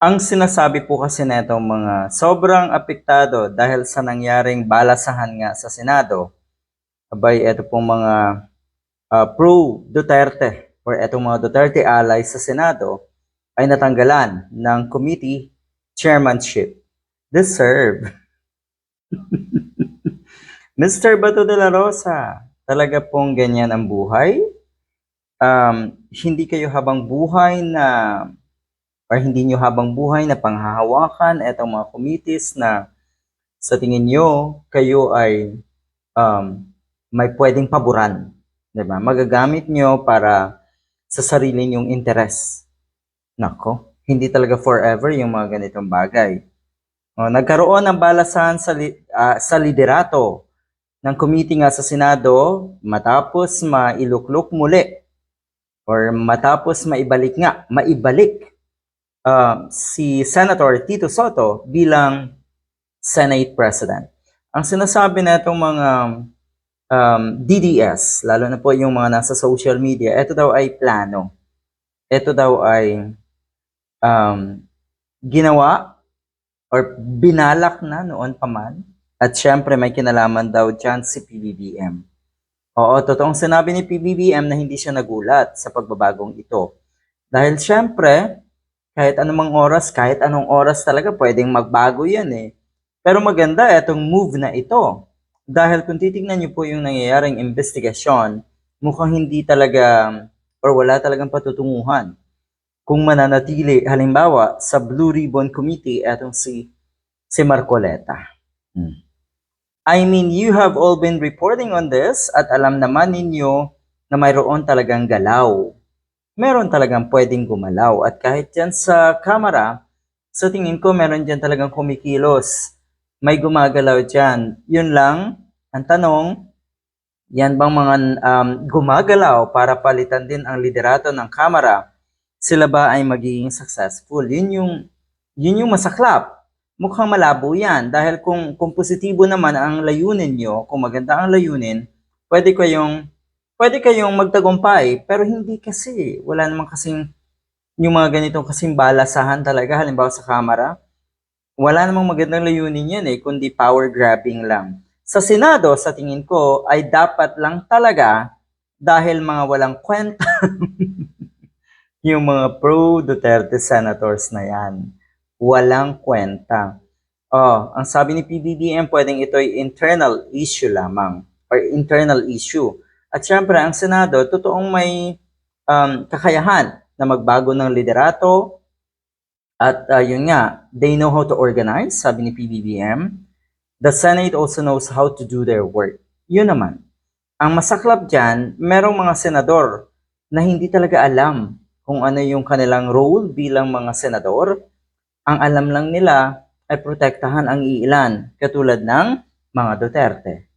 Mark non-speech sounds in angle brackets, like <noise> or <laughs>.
Ang sinasabi po kasi netong mga sobrang apektado dahil sa nangyaring balasahan nga sa Senado, abay ito pong mga ah, pro Duterte or itong mga Duterte allies sa Senado ay natanggalan ng committee chairmanship. Deserve. <laughs> Mr. Bato de la Rosa, talaga pong ganyan ang buhay? Um, hindi kayo habang buhay na or hindi nyo habang buhay na panghahawakan itong mga committees na sa tingin nyo kayo ay um, may pwedeng paboran. Diba? Magagamit nyo para sa sarili nyong interes. Nako, hindi talaga forever yung mga ganitong bagay. O, nagkaroon ng balasahan sa, li- ah, sa liderato ng committee nga sa Senado matapos mailuklok muli or matapos maibalik nga, maibalik uh, si Senator Tito Soto bilang Senate President. Ang sinasabi na itong mga um, DDS, lalo na po yung mga nasa social media, ito daw ay plano. Ito daw ay um, ginawa or binalak na noon pa man. At syempre may kinalaman daw dyan si PBBM. Oo, totoong sinabi ni PBBM na hindi siya nagulat sa pagbabagong ito. Dahil syempre, kahit anumang oras, kahit anong oras talaga pwedeng magbago yan eh. Pero maganda itong move na ito. Dahil kung titignan niyo po yung nangyayaring investigasyon, mukhang hindi talaga or wala talagang patutunguhan. Kung mananatili, halimbawa, sa Blue Ribbon Committee, etong si, si Marcoleta. Hmm. I mean, you have all been reporting on this at alam naman ninyo na mayroon talagang galaw. Meron talagang pwedeng gumalaw at kahit dyan sa camera, sa tingin ko meron dyan talagang kumikilos. May gumagalaw dyan. Yun lang, ang tanong, yan bang mga um, gumagalaw para palitan din ang liderato ng kamera? Sila ba ay magiging successful? Yun yung, yun yung masaklap mukhang malabo yan. Dahil kung, kung positibo naman ang layunin nyo, kung maganda ang layunin, pwede kayong, pwede kayong magtagumpay. Pero hindi kasi. Wala naman kasing, yung mga ganitong kasing balasahan talaga, halimbawa sa camera, wala namang magandang layunin yan eh, kundi power grabbing lang. Sa Senado, sa tingin ko, ay dapat lang talaga dahil mga walang kwenta <laughs> yung mga pro-Duterte senators na yan walang kwenta. Oh, ang sabi ni PBBM, pwedeng ito ay internal issue lamang or internal issue. At syempre, ang Senado, totoong may um, kakayahan na magbago ng liderato. At uh, yun nga, they know how to organize, sabi ni PBBM. The Senate also knows how to do their work. Yun naman. Ang masaklap dyan, merong mga senador na hindi talaga alam kung ano yung kanilang role bilang mga senador ang alam lang nila ay protektahan ang iilan, katulad ng mga Duterte.